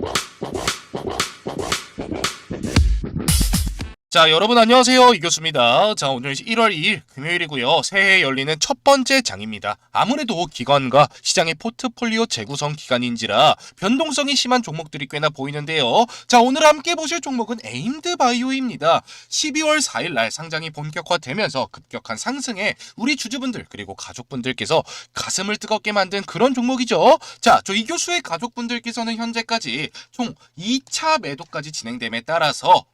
Well, 자, 여러분 안녕하세요. 이교수입니다. 자, 오늘 1월 2일 금요일이고요. 새해 열리는 첫 번째 장입니다. 아무래도 기관과 시장의 포트폴리오 재구성 기간인지라 변동성이 심한 종목들이 꽤나 보이는데요. 자, 오늘 함께 보실 종목은 에임드 바이오입니다. 12월 4일 날 상장이 본격화되면서 급격한 상승에 우리 주주분들 그리고 가족분들께서 가슴을 뜨겁게 만든 그런 종목이죠. 자, 저 이교수의 가족분들께서는 현재까지 총 2차 매도까지 진행됨에 따라서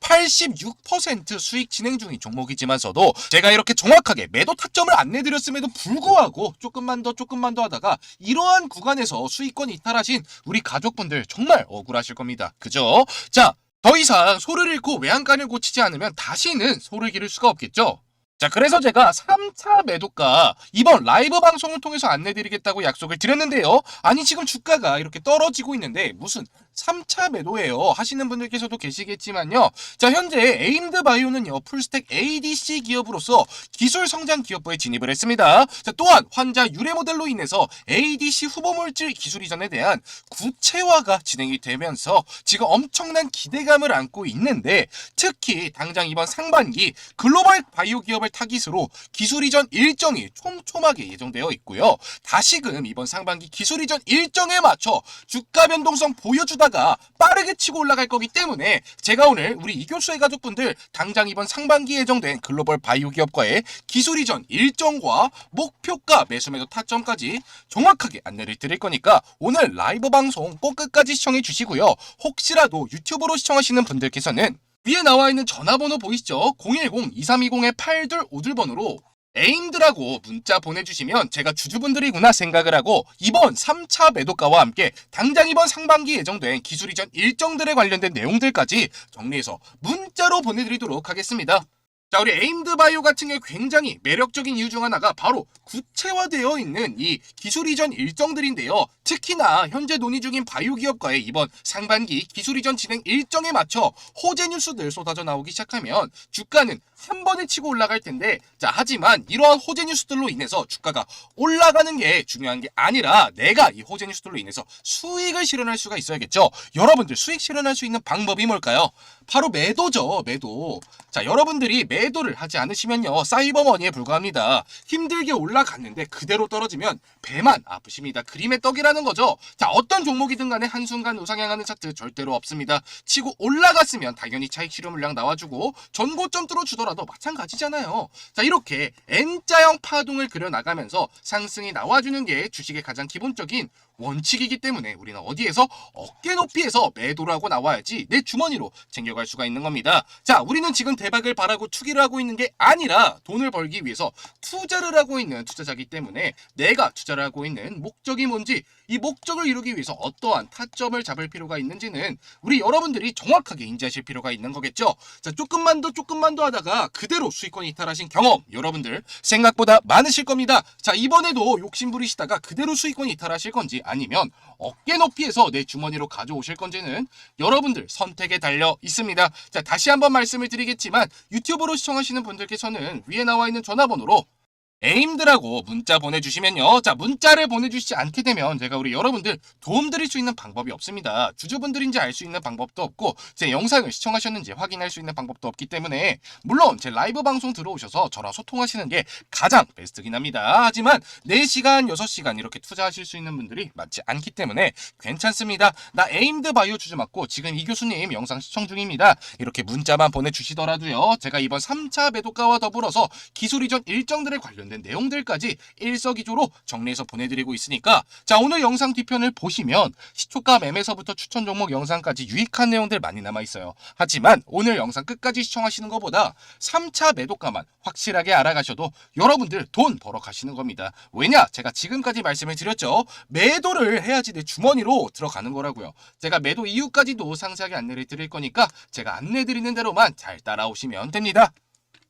86% 수익 진행 중인 종목이지만서도 제가 이렇게 정확하게 매도 타점을 안내드렸음에도 불구하고 조금만 더 조금만 더 하다가 이러한 구간에서 수익권 이탈하신 우리 가족분들 정말 억울하실 겁니다. 그죠? 자, 더 이상 소를 잃고 외양간을 고치지 않으면 다시는 소를 기를 수가 없겠죠? 자, 그래서 제가 3차 매도가 이번 라이브 방송을 통해서 안내드리겠다고 약속을 드렸는데요. 아니, 지금 주가가 이렇게 떨어지고 있는데 무슨 3차 매도예요. 하시는 분들께서도 계시겠지만요. 자, 현재 에임드 바이오는요, 풀스택 ADC 기업으로서 기술 성장 기업부에 진입을 했습니다. 자, 또한 환자 유래 모델로 인해서 ADC 후보 물질 기술 이전에 대한 구체화가 진행이 되면서 지금 엄청난 기대감을 안고 있는데 특히 당장 이번 상반기 글로벌 바이오 기업을 타깃으로 기술 이전 일정이 촘촘하게 예정되어 있고요. 다시금 이번 상반기 기술 이전 일정에 맞춰 주가 변동성 보여주다 가 빠르게 치고 올라갈 거기 때문에 제가 오늘 우리 이교수의 가족분들 당장 이번 상반기 예정된 글로벌 바이오 기업과의 기술 이전 일정과 목표가 매수 매도 타점까지 정확하게 안내를 드릴 거니까 오늘 라이브 방송 꼭 끝까지 시청해 주시고요. 혹시라도 유튜브로 시청하시는 분들께서는 위에 나와 있는 전화번호 보이시죠? 010-2320-8252번으로 에임드라고 문자 보내주시면 제가 주주분들이구나 생각을 하고 이번 3차 매도가와 함께 당장 이번 상반기 예정된 기술 이전 일정들에 관련된 내용들까지 정리해서 문자로 보내드리도록 하겠습니다. 자, 우리 에임드 바이오 같은 게 굉장히 매력적인 이유 중 하나가 바로 구체화되어 있는 이 기술 이전 일정들인데요. 특히나 현재 논의 중인 바이오 기업과의 이번 상반기 기술 이전 진행 일정에 맞춰 호재 뉴스들 쏟아져 나오기 시작하면 주가는 한 번에 치고 올라갈 텐데 자 하지만 이러한 호재 뉴스들로 인해서 주가가 올라가는 게 중요한 게 아니라 내가 이 호재 뉴스들로 인해서 수익을 실현할 수가 있어야겠죠. 여러분들 수익 실현할 수 있는 방법이 뭘까요? 바로 매도죠 매도. 자 여러분들이 매 도를 하지 않으시면요. 사이버머니에 불과합니다. 힘들게 올라갔는데 그대로 떨어지면 배만 아프십니다. 그림의 떡이라는 거죠. 자 어떤 종목이든 간에 한순간 우상향하는 차트 절대로 없습니다. 치고 올라갔으면 당연히 차익 실현 물량 나와주고 전고점 뚫어주더라도 마찬가지잖아요. 자 이렇게 N자형 파동을 그려나가면서 상승이 나와주는 게 주식의 가장 기본적인 원칙이기 때문에 우리는 어디에서 어깨 높이에서 매도를 하고 나와야지 내 주머니로 챙겨갈 수가 있는 겁니다. 자 우리는 지금 대박을 바라고 투기를 하고 있는 게 아니라 돈을 벌기 위해서 투자를 하고 있는 투자자기 때문에 내가 투자를 하고 있는 목적이 뭔지 이 목적을 이루기 위해서 어떠한 타점을 잡을 필요가 있는지는 우리 여러분들이 정확하게 인지하실 필요가 있는 거겠죠. 자 조금만 더 조금만 더 하다가 그대로 수익권 이탈하신 경험 여러분들 생각보다 많으실 겁니다. 자 이번에도 욕심 부리시다가 그대로 수익권 이탈하실 건지 아니면 어깨 높이에서 내 주머니로 가져오실 건지는 여러분들 선택에 달려 있습니다. 자 다시 한번 말씀을 드리겠지만 유튜브로 시청하시는 분들께서는 위에 나와 있는 전화번호로 에임드라고 문자 보내주시면요. 자, 문자를 보내주시지 않게 되면 제가 우리 여러분들 도움 드릴 수 있는 방법이 없습니다. 주주분들인지 알 수 있는 방법도 없고 제 영상을 시청하셨는지 확인할 수 있는 방법도 없기 때문에 물론 제 라이브 방송 들어오셔서 저랑 소통하시는 게 가장 베스트긴 합니다. 하지만 4시간, 6시간 이렇게 투자하실 수 있는 분들이 많지 않기 때문에 괜찮습니다. 나 에임드 바이오 주주 맞고 지금 이 교수님 영상 시청 중입니다. 이렇게 문자만 보내주시더라도요. 제가 이번 3차 매도가와 더불어서 기술 이전 일정들에 관련 된 내용들까지 일석이조로 정리해서 보내드리고 있으니까 자 오늘 영상 뒤편을 보시면 시초가 매매서부터 추천 종목 영상까지 유익한 내용들 많이 남아 있어요. 하지만 오늘 영상 끝까지 시청하시는 것보다 3차 매도가만 확실하게 알아가셔도 여러분들 돈 벌어 가시는 겁니다. 왜냐? 제가 지금까지 말씀을 드렸죠. 매도를 해야지 내 주머니로 들어가는 거라고요. 제가 매도 이유까지도 상세하게 안내를 드릴 거니까 제가 안내 드리는 대로만 잘 따라오시면 됩니다.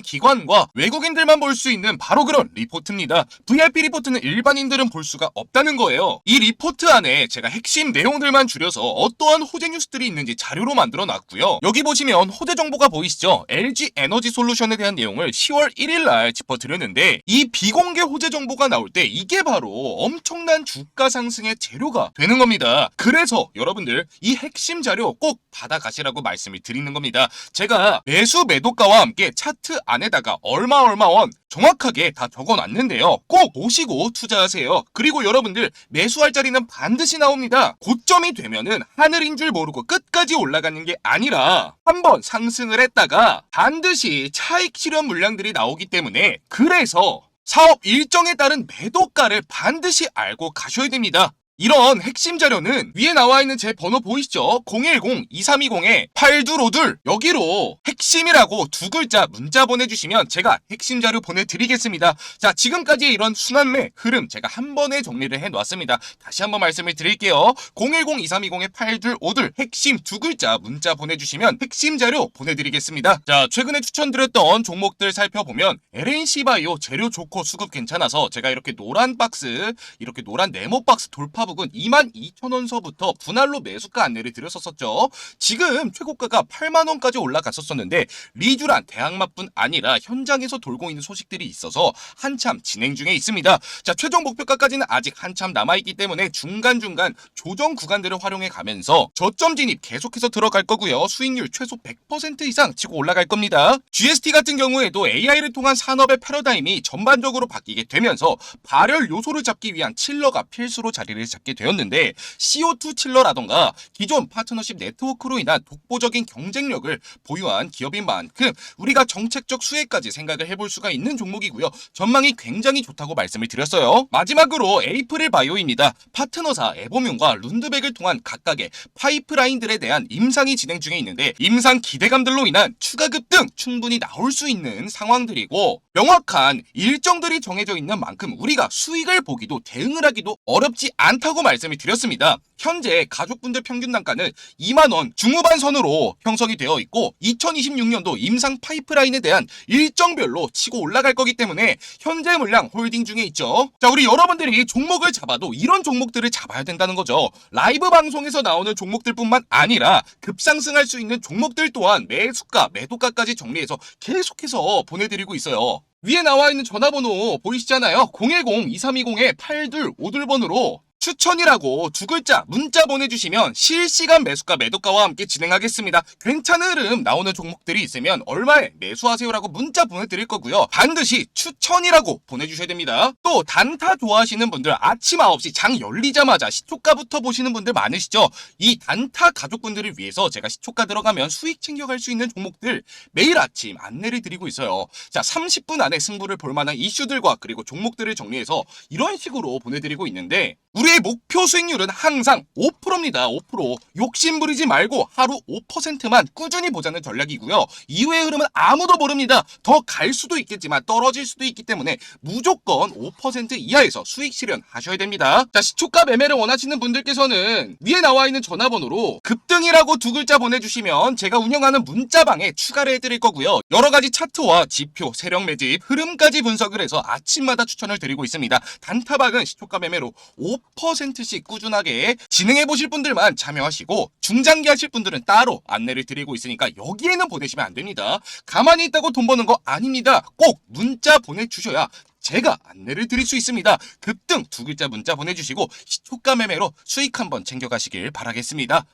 는 기관과 외국인들만 볼 수 있는 바로 그런 리포트입니다. VIP 리포트는 일반인들은 볼 수가 없다는 거예요. 이 리포트 안에 제가 핵심 내용들만 줄여서 어떠한 호재 뉴스들이 있는지 자료로 만들어 놨고요. 여기 보시면 호재 정보가 보이시죠? LG 에너지 솔루션에 대한 내용을 10월 1일 날 짚어드렸는데 이 비공개 호재 정보가 나올 때 이게 바로 엄청난 주가 상승의 재료가 되는 겁니다. 그래서 여러분들 이 핵심 자료 꼭 받아가시라고 말씀을 드리는 겁니다. 제가 매수 매도가와 함께 차트 안에다가 얼마 얼마 원 정확하게 다 적어놨는데요. 꼭 보시고 투자하세요. 그리고 여러분들 매수할 자리는 반드시 나옵니다. 고점이 되면은 하늘인 줄 모르고 끝까지 올라가는 게 아니라 한번 상승을 했다가 반드시 차익 실현 물량들이 나오기 때문에 그래서 사업 일정에 따른 매도가를 반드시 알고 가셔야 됩니다. 이런 핵심 자료는 위에 나와 있는 제 번호 보이시죠? 010-2320-8252 여기로 핵심이라고 두 글자 문자 보내주시면 제가 핵심 자료 보내드리겠습니다. 자 지금까지의 이런 순환매 흐름 제가 한 번에 정리를 해놨습니다. 다시 한번 말씀을 드릴게요. 010-2320-8252 핵심 두 글자 문자 보내주시면 핵심 자료 보내드리겠습니다. 자 최근에 추천드렸던 종목들 살펴보면 LNC바이오 재료 좋고 수급 괜찮아서 제가 이렇게 노란 박스 이렇게 노란 네모 박스 돌파 부근 22,000원서부터 분할로 매수가 안내를 드렸었죠. 지금 최고가가 8만원까지 올라갔었었는데 리주란 대항마뿐 아니라 현장에서 돌고 있는 소식들이 있어서 한참 진행 중에 있습니다. 자 최종 목표가까지는 아직 한참 남아있기 때문에 중간중간 조정 구간들을 활용해 가면서 저점 진입 계속해서 들어갈 거고요. 수익률 최소 100% 이상 치고 올라갈 겁니다. GST 같은 경우에도 AI를 통한 산업의 패러다임이 전반적으로 바뀌게 되면서 발열 요소를 잡기 위한 칠러가 필수로 자리를 잡게 되었는데 CO2 칠러라던가 기존 파트너십 네트워크로 인한 독보적인 경쟁력을 보유한 기업인 만큼 우리가 정책적 수혜까지 생각을 해볼 수가 있는 종목이고요. 전망이 굉장히 좋다고 말씀을 드렸어요. 마지막으로 에이프릴 바이오입니다. 파트너사 에보뮴과 룬드백을 통한 각각의 파이프라인들에 대한 임상이 진행 중에 있는데 임상 기대감들로 인한 추가 급 등 충분히 나올 수 있는 상황들이고 명확한 일정들이 정해져 있는 만큼 우리가 수익을 보기도 대응을 하기도 어렵지 않다 고 말씀을 드렸습니다. 현재 가족분들 평균 단가는 2만 원 중후반 선으로 형성이 되어 있고 2026년도 임상 파이프라인에 대한 일정별로 치고 올라갈 거기 때문에 현재 물량 홀딩 중에 있죠. 자, 우리 여러분들이 종목을 잡아도 이런 종목들을 잡아야 된다는 거죠. 라이브 방송에서 나오는 종목들뿐만 아니라 급상승할 수 있는 종목들 또한 매수가, 매도가까지 정리해서 계속해서 보내드리고 있어요. 위에 나와 있는 전화번호 보이시잖아요. 010-2320-8252번으로 추천이라고 두 글자 문자 보내주시면 실시간 매수가 매도가와 함께 진행하겠습니다. 괜찮은 흐름 나오는 종목들이 있으면 얼마에 매수하세요라고 문자 보내드릴 거고요. 반드시 추천이라고 보내주셔야 됩니다. 또 단타 좋아하시는 분들 아침 9시 장 열리자마자 시초가부터 보시는 분들 많으시죠? 이 단타 가족분들을 위해서 제가 시초가 들어가면 수익 챙겨갈 수 있는 종목들 매일 아침 안내를 드리고 있어요. 자 30분 안에 승부를 볼 만한 이슈들과 그리고 종목들을 정리해서 이런 식으로 보내드리고 있는데 우리의 목표 수익률은 항상 5%입니다. 5%. 욕심 부리지 말고 하루 5%만 꾸준히 보자는 전략이고요. 이후의 흐름은 아무도 모릅니다. 더 갈 수도 있겠지만 떨어질 수도 있기 때문에 무조건 5% 이하에서 수익 실현하셔야 됩니다. 자, 시초가 매매를 원하시는 분들께서는 위에 나와 있는 전화번호로 급등이라고 두 글자 보내주시면 제가 운영하는 문자방에 추가를 해드릴 거고요. 여러 가지 차트와 지표, 세력 매집, 흐름까지 분석을 해서 아침마다 추천을 드리고 있습니다. 단타박은 시초가 매매로 5%씩 꾸준하게 진행해 보실 분들만 참여하시고 중장기 하실 분들은 따로 안내를 드리고 있으니까 여기에는 보내시면 안 됩니다. 가만히 있다고 돈 버는 거 아닙니다. 꼭 문자 보내주셔야 제가 안내를 드릴 수 있습니다. 급등 두 글자 문자 보내주시고 시초가 매매로 수익 한번 챙겨가시길 바라겠습니다.